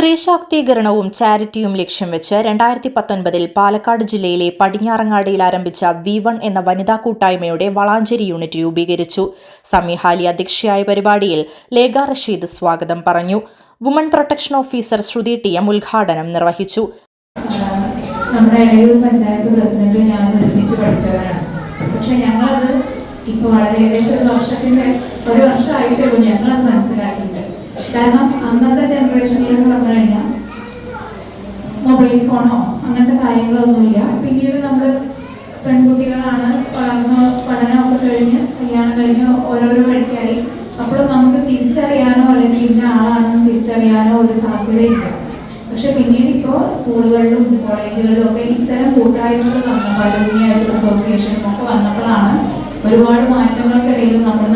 സ്ത്രീ ശാക്തീകരണവും ചാരിറ്റിയും ലക്ഷ്യം വെച്ച് രണ്ടായിരത്തി പത്തൊൻപതിൽ പാലക്കാട് ജില്ലയിലെ പടിഞ്ഞാറങ്ങാടിയിൽ ആരംഭിച്ച വി വൺ എന്ന വനിതാ കൂട്ടായ്മയുടെ വളാഞ്ചേരി യൂണിറ്റ് രൂപീകരിച്ചു. സമീഹാലി അധ്യക്ഷയായ പരിപാടിയിൽ ലേഖ റഷീദ് സ്വാഗതം പറഞ്ഞു. Woman protection officer Sruthi T M ഉദ്ഘാടനം നിർവഹിച്ചു. നമ്മുടെ പഞ്ചായത്ത് പ്രസിഡന്റ് ഞാൻ പഠിച്ചവരാണ്. പക്ഷെ ഞങ്ങളത് ഇപ്പൊ വളരെ ഏകദേശം ഒരു വർഷത്തിന്റെ ഒരു വർഷമായിട്ടേ ഉള്ളൂ. ഞങ്ങളത് മനസ്സിലാക്കിയിട്ട് കാരണം അന്നത്തെ ജനറേഷനിൽ എന്ന് പറഞ്ഞു കഴിഞ്ഞാൽ മൊബൈൽ ഫോണോ അങ്ങനത്തെ കാര്യങ്ങളൊന്നുമില്ല. പിന്നീട് നമ്മൾ പെൺകുട്ടികളാണ് വളർന്ന് പഠനമൊക്കെ കഴിഞ്ഞ് കല്യാണം കഴിഞ്ഞ് ഓരോരോ വഴിക്കായി. അപ്പോൾ നമുക്ക് തിരിച്ചറിയാനോ അല്ലെങ്കിൽ ഇന്ന ആളാണെന്ന് തിരിച്ചറിയാനോ ഒരു സാധ്യതയില്ല. പക്ഷെ പിന്നീട് ഇപ്പോൾ സ്കൂളുകളിലും കോളേജുകളിലും ഒക്കെ ഇത്തരം കൂട്ടായ്മകൾ വന്നപ്പോൾ അലുമിനിയായിട്ടും അസോസിയേഷനും ഒക്കെ വന്നപ്പോഴാണ് ഒരുപാട് മാറ്റങ്ങൾക്കിടയിലും നമ്മൾ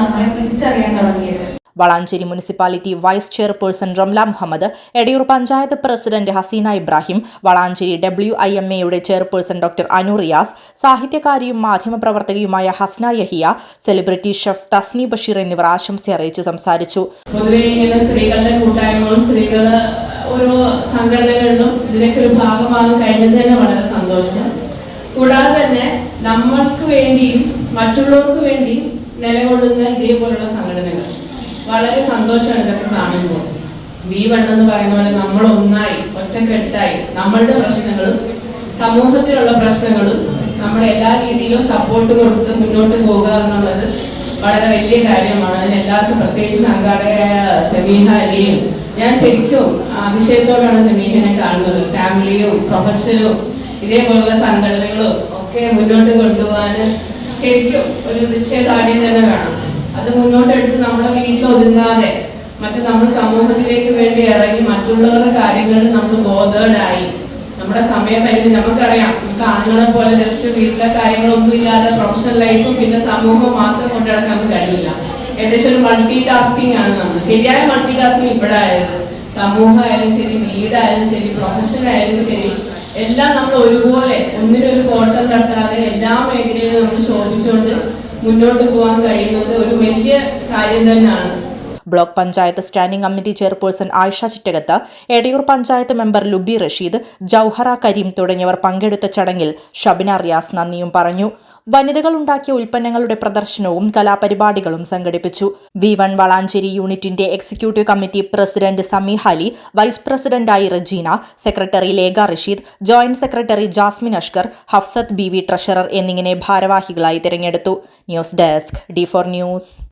Valanchery municipality vice chairperson Ramla Muhammad Edayur panchayat president Haseena Ibrahim Valanchery W I M എയുടെ ചെയർപേഴ്സൺ ഡോക്ടർ അനു റിയാസ് സാഹിത്യകാരിയും മാധ്യമപ്രവർത്തകയുമായ ഹസ്ന യഹിയ സെലിബ്രിറ്റി ഷെഫ് തസ്നി ബഷീർ എന്നിവർ ആശംസ അറിയിച്ചു സംസാരിച്ചു. സ്ത്രീകളുടെ ഓരോ ഇതിലേക്ക് ഒരു ഭാഗമാകാൻ വളരെ സന്തോഷം. കൂടാതെ തന്നെ നമ്മൾക്ക് വേണ്ടിയും മറ്റുള്ളവർക്ക് വേണ്ടിയും നിലകൊള്ളുന്ന ഇതേപോലുള്ള സംഘടനകൾ. വളരെ സന്തോഷമാണ് ഇതൊക്കെ കാണുമ്പോൾ. വി വൺ എന്ന് പറയുന്ന പോലെ നമ്മൾ ഒന്നായി ഒറ്റക്കെട്ടായി നമ്മളുടെ പ്രശ്നങ്ങളും സമൂഹത്തിലുള്ള പ്രശ്നങ്ങളും നമ്മൾ എല്ലാ രീതിയിലും സപ്പോർട്ട് കൊടുത്ത് മുന്നോട്ട് പോകുക എന്നുള്ളത് വളരെ വലിയ കാര്യമാണ്. അതിന് എല്ലാവർക്കും പ്രത്യേകിച്ച് സംഘാടകരായ സമീഹ അലിയും ഞാൻ ശരിക്കും അതിശയത്തോടാണ് സമീഹനെ കാണുന്നത്. ഫാമിലിയും പ്രൊഫഷനും ഇതേപോലുള്ള സംഘടനകളും ഒക്കെ മുന്നോട്ട് കൊണ്ടുപോകാൻ ശരിക്കും ഒരു നിശ്ചയദാർഢ്യം തന്നെ വേണം. അത് നമ്മുടെ വീട്ടിൽ ഒതുങ്ങാതെ മറ്റു നമ്മൾ സമൂഹത്തിലേക്ക് വേണ്ടി ഇറങ്ങി മറ്റുള്ളവരുടെ കാര്യങ്ങളിൽ നമ്മൾ ബോധേഡായി നമ്മുടെ സമയപരിധി നമുക്കറിയാം. നമുക്ക് ആണുങ്ങളെ പോലെ ജസ്റ്റ് വീട്ടിലെ കാര്യങ്ങളൊന്നും ഇല്ലാതെ പ്രൊഫഷണൽ ലൈഫും പിന്നെ സമൂഹവും മാത്രം കൊണ്ടിടക്കാൻ കഴിയില്ല. ഏകദേശം ഒരു മൾട്ടി ടാസ്കിങ് ആണ് നമ്മൾ. ശരിയായ മൾട്ടി ടാസ്കിങ് ഇപ്പോഴായത് സമൂഹമായാലും ശരി വീടായാലും ശരി പ്രൊഫഷൻ ആയാലും ശരി എല്ലാം നമ്മൾ ഒരുപോലെ ഒന്നിനൊരു കോട്ടം തട്ടാതെ എല്ലാ മേഖലയിലും നമ്മൾ ശോഭിച്ചുകൊണ്ട് മുന്നോട്ട് പോകാൻ കഴിയുന്നത് ഒരു വലിയ കാര്യം തന്നെയാണ്. Block panchayat standing committee chairperson Ayisha Chittakath Edayur panchayat member Lubi Rasheed Jouhara Kareem തുടങ്ങിയവർ പങ്കെടുത്ത ചടങ്ങിൽ ഷബിന റിയാസ് നന്ദിയും പറഞ്ഞു. വനിതകൾ ഉണ്ടാക്കിയ ഉൽപ്പന്നങ്ങളുടെ പ്രദർശനവും കലാപരിപാടികളും സംഘടിപ്പിച്ചു. വി വൺ വളാഞ്ചേരി യൂണിറ്റിന്റെ executive committee president Sameeh vice പ്രസിഡന്റായി Rajeena secretary Lekha Rasheed joint secretary Jasmin Ashkar Hafsath B treasurer എന്നിങ്ങനെ ഭാരവാഹികളായി തിരഞ്ഞെടുത്തു. News desk D four news.